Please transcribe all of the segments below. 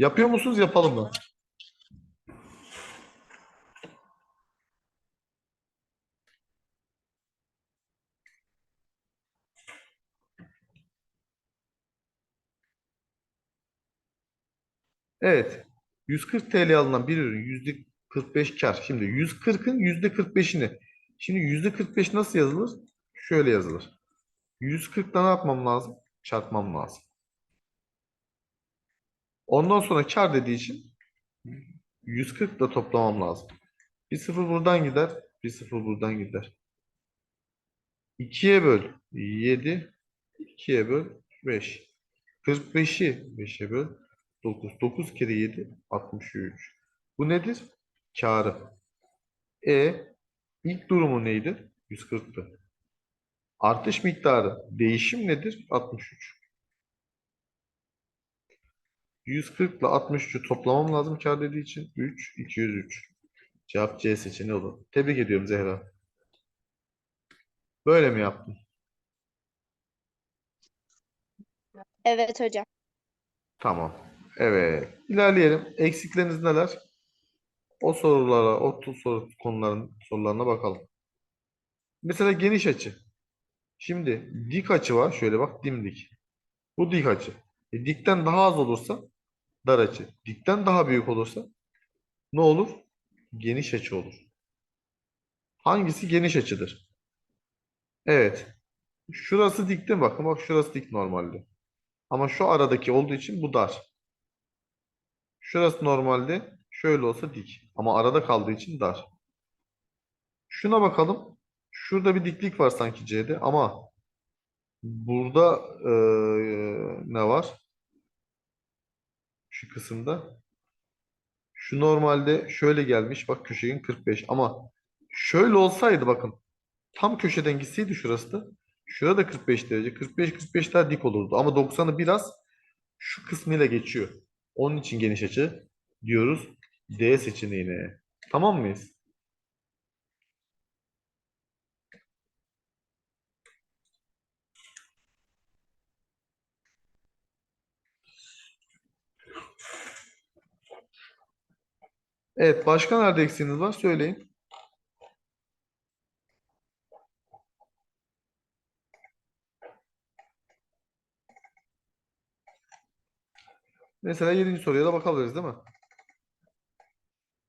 Yapıyor musunuz? Yapalım mı? Evet. 140 TL alınan bir ürün %45 kar. Şimdi 140'ın %45'ini. Şimdi %45 nasıl yazılır? Şöyle yazılır. 140'da ne yapmam lazım? Çarpmam lazım. Ondan sonra kar dediği için 140 ile toplamam lazım. Bir sıfır buradan gider. Bir sıfır buradan gider. 2'ye böl 7. 2'ye böl 5. 45'i 5'e böl 9. 9 kere 7 63. Bu nedir? Karı. E ilk durumu neydi? 140'tı. Artış miktarı. Değişim nedir? 63. 140 ile 63'ü toplamam lazım kar dediği için. 3, 203. Cevap C seçeneği olur. Tebrik ediyorum Zehra. Böyle mi yaptın? Evet hocam. Tamam. Evet. İlerleyelim. Eksikleriniz neler? O sorulara, o soru konuların sorularına bakalım. Mesela geniş açı. Şimdi dik açı var. Şöyle bak dimdik. Bu dik açı. E, dikten daha az olursa dar açı. Dikten daha büyük olursa ne olur? Geniş açı olur. Hangisi geniş açıdır? Evet. Şurası dik değil mi? Bakın bak şurası dik normalde. Ama şu aradaki olduğu için bu dar. Şurası normalde şöyle olsa dik. Ama arada kaldığı için dar. Şuna bakalım. Şurada bir diklik var sanki C'de ama burada eee, ne var? Şu kısımda. Şu normalde şöyle gelmiş. Bak köşenin 45 ama şöyle olsaydı bakın tam köşeden gitseydi şurası da şurada 45 derece. 45 45 daha dik olurdu. Ama 90'ı biraz şu kısmıyla geçiyor. Onun için geniş açı diyoruz D seçeneğine. Tamam mıyız? Evet, başka nerede eksiğiniz var? Söyleyin. Mesela 7. soruya da bakabiliriz değil mi?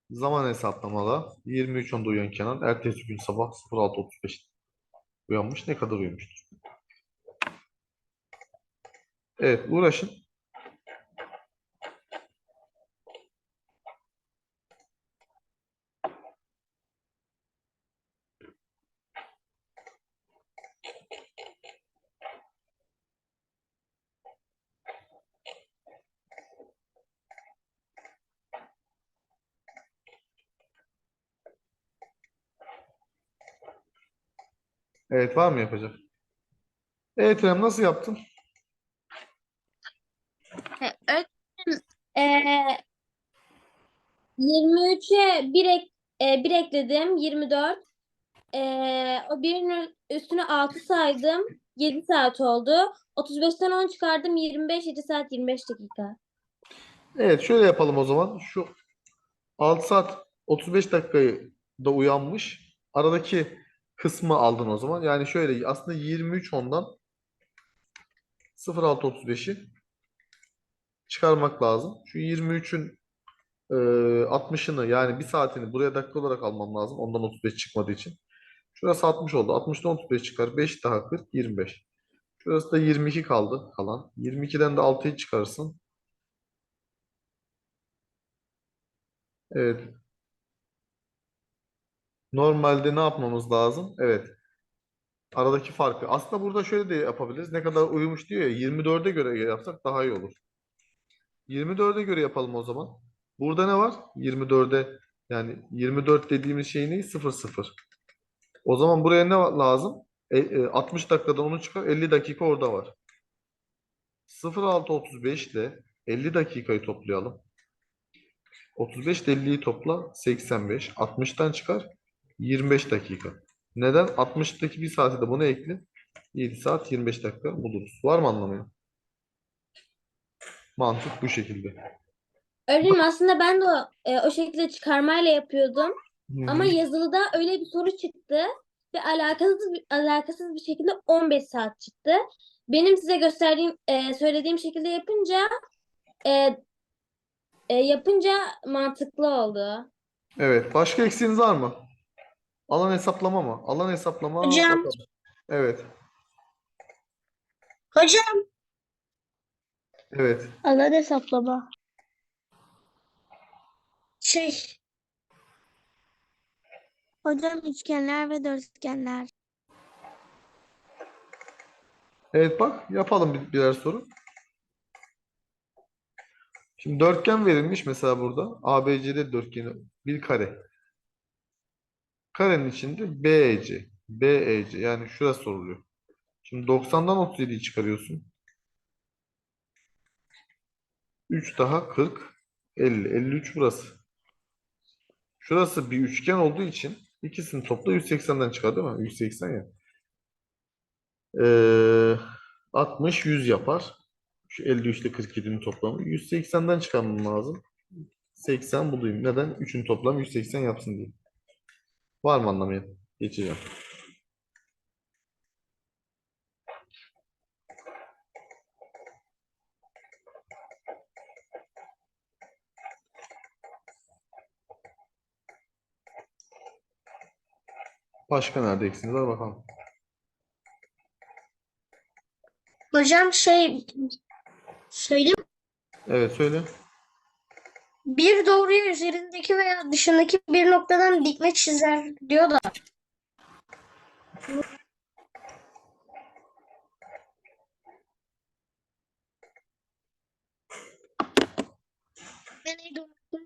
Zaman hesaplamada 23.10'da uyan Kenan ertesi gün sabah 06.35 uyanmış. Ne kadar uyumuştur? Evet, uğraşın. Evet, var mı yapacak? Evet, İrem nasıl yaptın? Öğretmenim eee 23'e 1 ek, e, bir ekledim 24. Eee o birinin üstüne 6 saydım. 7 saat oldu. 35'ten 10 çıkardım 25 7 saat 25 dakika. Evet, şöyle yapalım o zaman. Şu 6 saat 35 dakikayı da uyanmış. Aradaki kısmı aldın o zaman. Yani şöyle aslında 23 ondan 06.35'i çıkarmak lazım. Şu 23'ün e, 60'ını yani bir saatini buraya dakika olarak almam lazım. Ondan 35 çıkmadığı için. Şurası 60 oldu. 60'dan 35 çıkar. 5 daha 40, 25. Şurası da 22 kaldı kalan. 22'den de 6'yı çıkarırsın. Evet. Normalde ne yapmamız lazım? Evet. Aradaki farkı. Aslında burada şöyle de yapabiliriz. Ne kadar uyumuş diyor ya 24'e göre yapsak daha iyi olur. 24'e göre yapalım o zaman. Burada ne var? 24'e yani 24 dediğimiz şey ne? 0 0. O zaman buraya ne lazım? E, e, 60 dakikadan onu çıkar. 50 dakika orada var. 06.35 ile 50 dakikayı toplayalım. 35 ile 50'yi topla 85. 60'tan çıkar 25 dakika. Neden? 60'daki bir saati de buna ekle. 7 saat 25 dakika buluruz. Var mı anlamayan? Mantık bu şekilde. Öğretmenim aslında ben de o, e, o şekilde çıkarmayla yapıyordum. Hı Ama yazılıda öyle bir soru çıktı ve alakasız bir, alakasız bir şekilde 15 saat çıktı. Benim size gösterdiğim, e, söylediğim şekilde yapınca e, e, yapınca mantıklı oldu. Evet. Başka eksiğiniz var mı? Alan hesaplama mı? Alan hesaplama. Hocam. bakalım. Evet. Hocam. Evet. Alan hesaplama. Şey. Hocam üçgenler ve dörtgenler. Evet bak yapalım bir, birer soru. Şimdi dörtgen verilmiş mesela burada. ABCD dörtgeni bir kare. Karenin içinde BEC, BEC yani şurası soruluyor. Şimdi 90'dan 37'yi çıkarıyorsun. 3 daha 40, 50, 53 burası. Şurası bir üçgen olduğu için ikisini topla 180'den çıkar değil mi? 180 ya. Ee, 60, 100 yapar. Şu 53 ile 47'nin toplamı. 180'den çıkarmam lazım. 80 bulayım. Neden? 3'ün toplamı 180 yapsın diye. Var mı anlamayan? Geçeceğim. Başka nerede eksiğiniz var bakalım. Hocam şey söyleyeyim. Evet söyle. Bir doğruyu üzerindeki veya dışındaki bir noktadan dikme çizer diyor da. Ben neydi unuttum.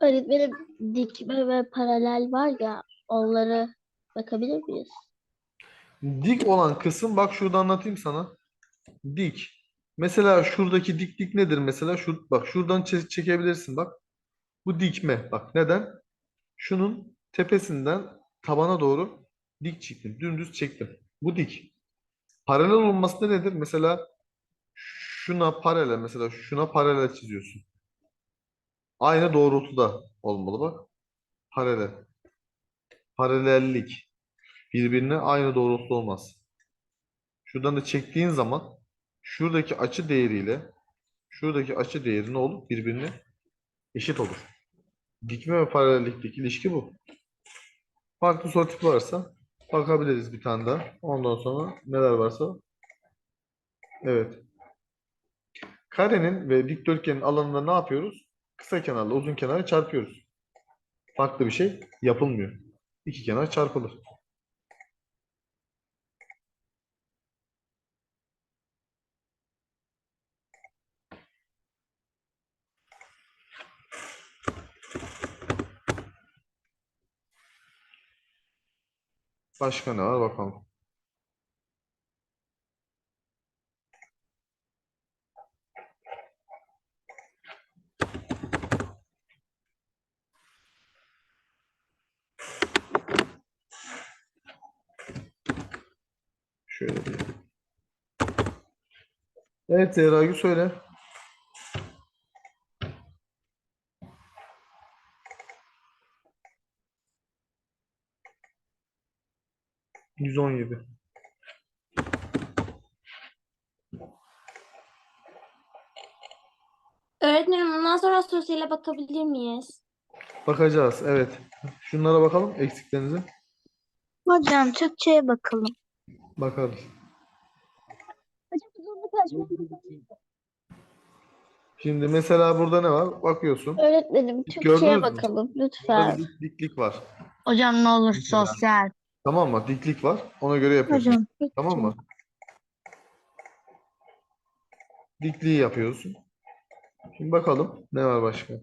Öğretmenim dikme ve paralel var ya onları bakabilir miyiz? Dik olan kısım bak şurada anlatayım sana. Dik. Mesela şuradaki diklik nedir mesela? Şu, bak şuradan çe- çekebilirsin bak. Bu dikme. Bak neden? Şunun tepesinden tabana doğru dik çektim. Dümdüz çektim. Bu dik. Paralel olması da nedir? Mesela şuna paralel mesela şuna paralel çiziyorsun. Aynı doğrultuda olmalı bak. Paralel. Paralellik. Birbirine aynı doğrultuda olmaz. Şuradan da çektiğin zaman şuradaki açı değeriyle şuradaki açı değeri ne olur? Birbirine eşit olur. Dikme ve paralellikteki ilişki bu. Farklı soru tipi varsa bakabiliriz bir tane daha. Ondan sonra neler varsa. Evet. Karenin ve dikdörtgenin alanında ne yapıyoruz? Kısa kenarla uzun kenarı çarpıyoruz. Farklı bir şey yapılmıyor. İki kenar çarpılır. Başka ne var bakalım. Şöyle bir. Evet Zehra söyle. Yüz on yedi. Öğretmenim bundan sonra sosyale bakabilir miyiz? Bakacağız. Evet. Şunlara bakalım eksiklerinize. Hocam Türkçe'ye bakalım. Bakarız. Şimdi mesela burada ne var? Bakıyorsun. Öğretmenim Gördünüz Türkçe'ye bakalım Burada lütfen. bir dik- diklik var. Hocam ne olur sosyal. Tamam mı? Diklik var. Ona göre yapıyorsun. Hocam. Tamam mı? Dikliği yapıyorsun. Şimdi bakalım ne var başka?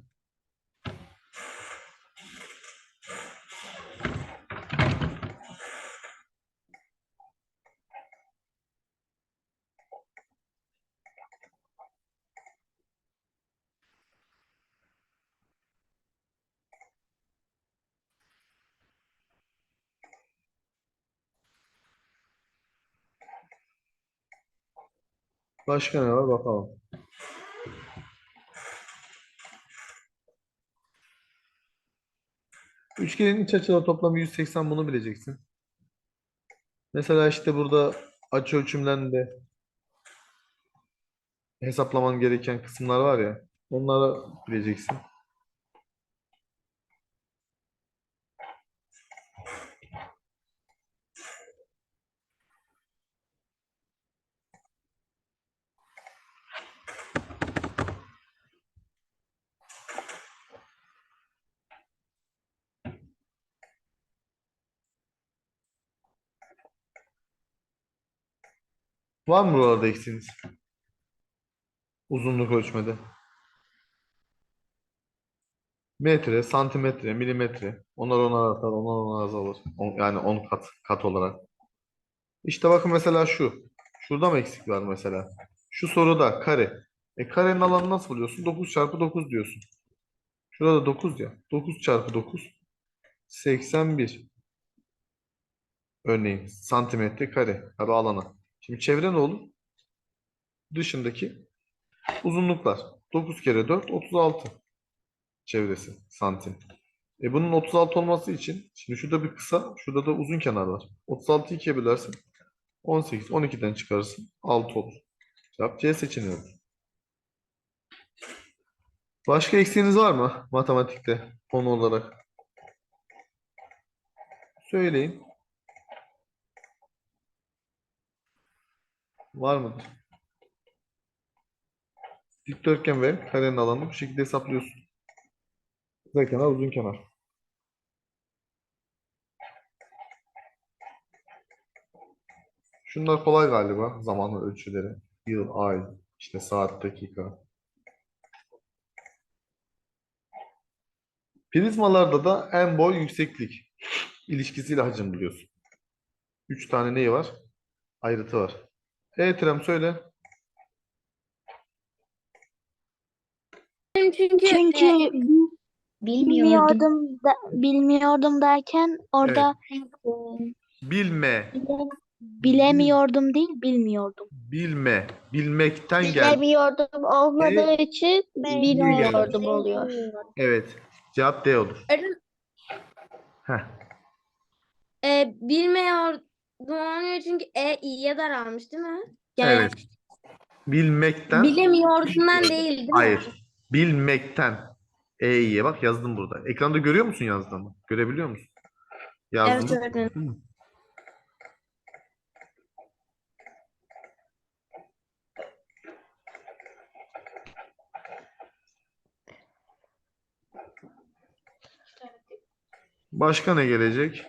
Başka ne var bakalım. Üçgenin iç açıları toplamı 180 bunu bileceksin. Mesela işte burada açı ölçümden de hesaplaman gereken kısımlar var ya onları bileceksin. Var mı buralarda eksiğiniz? Uzunluk ölçmede. Metre, santimetre, milimetre. Onlar onlar artar, onlar onlar azalır. On- Yani 10 kat kat olarak. İşte bakın mesela şu. Şurada mı eksik var mesela? Şu soruda kare. E karenin alanını nasıl buluyorsun? 9 çarpı 9 diyorsun. Şurada 9 ya. 9 çarpı 9. 81. Örneğin santimetre kare. Tabi alana. Şimdi çevre ne olur? Dışındaki uzunluklar. 9 kere 4 36 çevresi santim. E bunun 36 olması için şimdi şurada bir kısa, şurada da uzun kenar var. 36'yı ikiye bölersin. 18, 12'den çıkarırsın. 6 olur. Cevap C seçeneği olur. Başka eksiğiniz var mı matematikte konu olarak? Söyleyin. Var mıdır? Dikdörtgen ve karenin alanını bu şekilde hesaplıyorsun. Kısa kenar, uzun kenar. Şunlar kolay galiba. Zaman ölçüleri. Yıl, ay, işte saat, dakika. Prizmalarda da en boy yükseklik ilişkisiyle hacim buluyorsun. Üç tane neyi var? Ayrıtı var. E Trem söyle. Çünkü, Çünkü e, bilmiyordum da, bilmiyordum derken orada e, Bilme, bile- bilemiyordum değil bilmiyordum. bilme, bilmekten gel. Bilemiyordum olmadığı için bilmiyordum oluyor. Evet. Cevap D olur. Heh. e, bilmiyor olmuyor çünkü E i'ye daralmış değil mi? Yani Evet. Bilmekten bilemiyordundan değil değil mi? Hayır. Bilmekten. E'ye bak yazdım burada. Ekranda görüyor musun yazdığımı? Görebiliyor musun? Evet Yazdım. öğretmenim. Başka ne gelecek?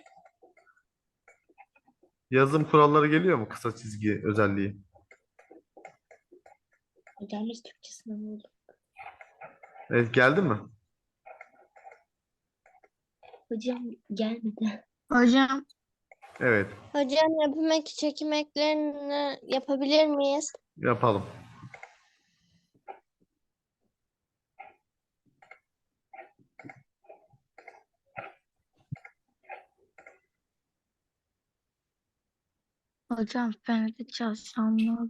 Yazım kuralları geliyor mu? Kısa çizgi özelliği. Hocam biz Türkçe sınavı oldu. Evet geldi mi? Hocam gelmedi. Hocam Evet. Hocam yapım eki çekim eklerini yapabilir miyiz? Yapalım. Hocam fenede çalışanlar.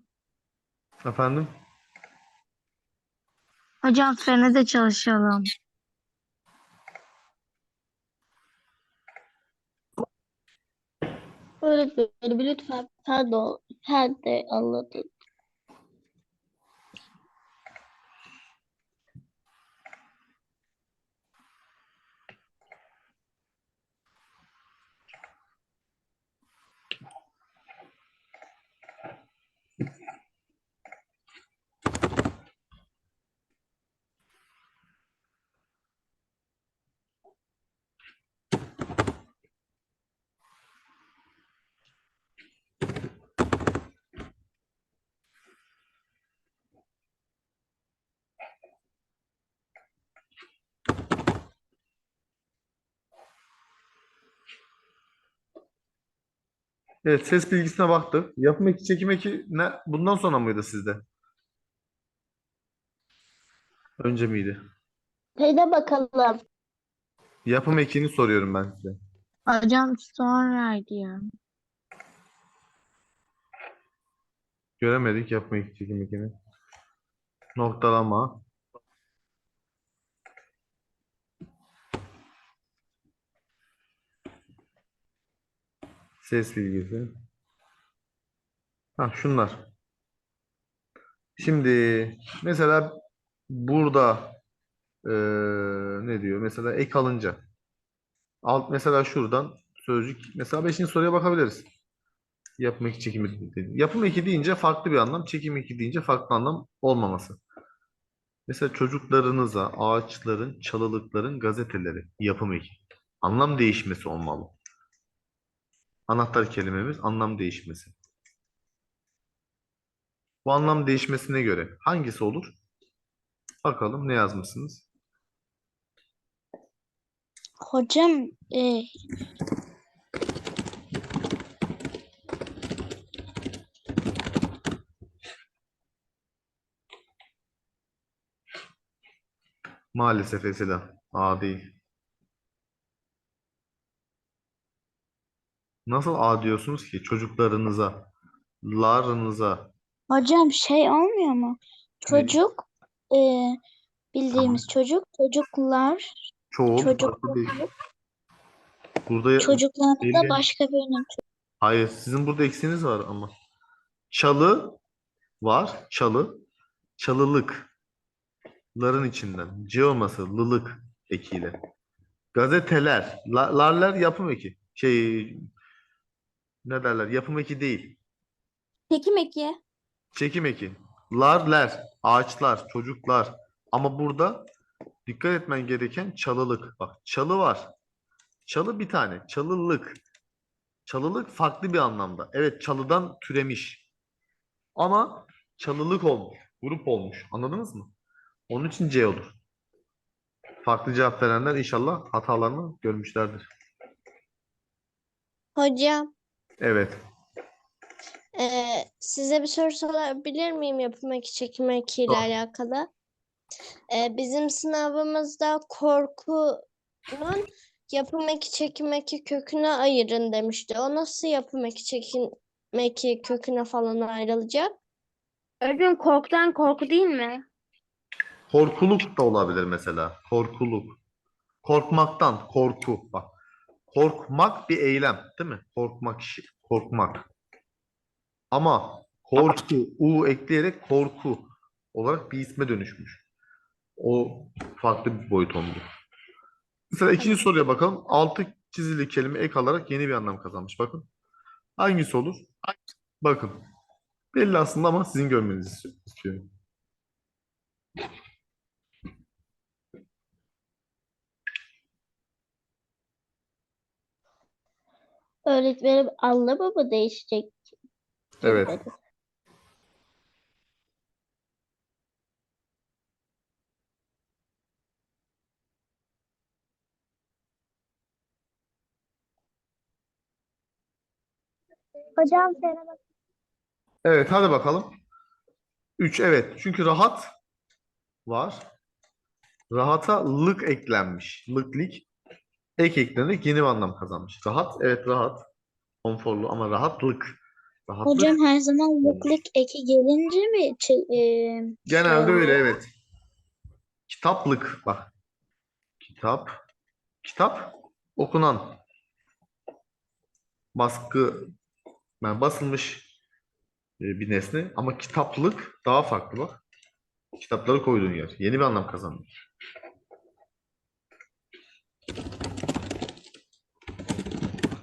Efendim? Hocam fenede çalışalım. Öğretmenim lütfen sen de, ol- Evet ses bilgisine baktık. Yapım eki çekim eki ne? Bundan sonra mıydı sizde? Önce miydi? Teyze bakalım. Yapım ekini soruyorum ben size. Hocam sonraydı ya. Göremedik yapım eki çekim ekini. Noktalama. Ses bilgisi. Ha şunlar. Şimdi mesela burada eee, ne diyor? Mesela ek alınca. Alt mesela şuradan sözcük. Mesela 5. soruya bakabiliriz. Yapım eki çekim eki. Yapım eki deyince farklı bir anlam. Çekim eki deyince farklı anlam olmaması. Mesela çocuklarınıza ağaçların, çalılıkların gazeteleri. Yapım eki. Anlam değişmesi olmalı. Anahtar kelimemiz anlam değişmesi. Bu anlam değişmesine göre hangisi olur? Bakalım ne yazmışsınız? Hocam e, Maalesef Esila. A değil. Nasıl A diyorsunuz ki çocuklarınıza, larınıza? hocam şey olmuyor mu? Çocuk e, bildiğimiz çocuk çocuklar Çoğul Çocuk- farklı değil. Burada çocuklarında belli. başka birinin hayır sizin burada eksiğiniz var ama. Çalı var. Çalı. Çalılıkların içinden. C olması lılık ekiyle. Gazeteler. La, larler yapım eki. Şey ne derler? Yapım eki değil. Çekim eki. Çekim eki. Larler, ağaçlar, çocuklar. Ama burada dikkat etmen gereken çalılık. Bak çalı var. Çalı bir tane. Çalılık. Çalılık farklı bir anlamda. Evet çalıdan türemiş. Ama çalılık olmuş. Grup olmuş. Anladınız mı? Onun için C olur. Farklı cevap verenler inşallah hatalarını görmüşlerdir. Hocam, Evet. eee, size bir soru sorabilir miyim yapım eki çekim eki ile Sor. alakalı? Eee, bizim sınavımızda korkunun yapım eki çekim eki köküne ayırın demişti. O nasıl yapım eki çekim eki köküne falan ayrılacak? Öğretmenim korkudan korku değil mi? Korkuluk da olabilir mesela. Korkuluk. Korkmaktan korku. Bak. Korkmak bir eylem, değil mi? Korkmak işi. Korkmak. Ama korku, u ekleyerek korku olarak bir isme dönüşmüş. O farklı bir boyut oldu. Mesela ikinci soruya bakalım. Altı çizili kelime ek alarak yeni bir anlam kazanmış. Bakın. Hangisi olur? Bakın. Belli aslında ama sizin görmenizi istiyorum. Öğretmenim anlamı mı değişecek? Evet. Hocam selam. Evet hadi bakalım. 3 evet. Çünkü rahat var. Rahata lık eklenmiş. Lıklik ek eklenerek yeni bir anlam kazanmış. Rahat evet rahat. Konforlu ama rahatlık. Rahatlık Hocam her zaman lıklık eki gelince mi e, genelde şey öyle evet. Kitaplık bak. Kitap. Kitap okunan. Baskı yani basılmış e, bir nesne ama kitaplık daha farklı bak. Kitapları koyduğun yer. Yeni bir anlam kazandı.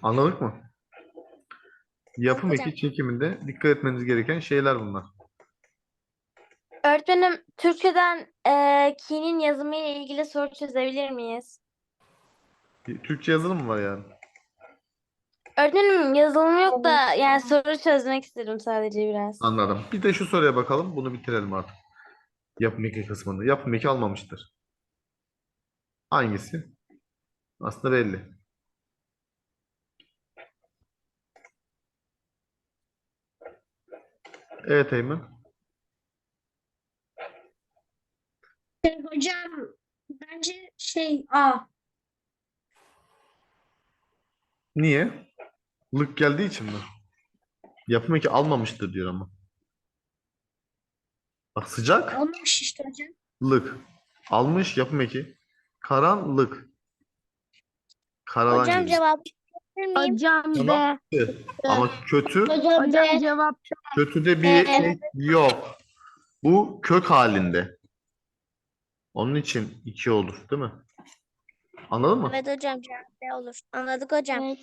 Anladık mı? Yapım Hocam. eki çekiminde dikkat etmeniz gereken şeyler bunlar. Öğretmenim Türkçeden eee kinin yazımı ile ilgili soru çözebilir miyiz? Türkçe yazılım mı var yani? Öğretmenim yazılım yok da yani soru çözmek istedim sadece biraz. Anladım. Bir de şu soruya bakalım. Bunu bitirelim artık. Yapım eki kısmını. Yapım eki almamıştır. Hangisi? Aslında belli. Evet Eymen. Hocam, bence şey A. Niye? Lık geldiği için mi? Yapım eki almamıştır diyor ama. Bak sıcak, Olmamış işte hocam. lık. Almış yapım eki. Karanlık. Karadan Hocam geliyor. miyim? Hocam Tamam. Ama kötü, Hocam Hocam cevap kötüde bir Evet. yok. Bu kök halinde. Onun için 2 olur, değil mi? Anladın mı? Evet hocam cevap B olur. Anladık hocam. Evet.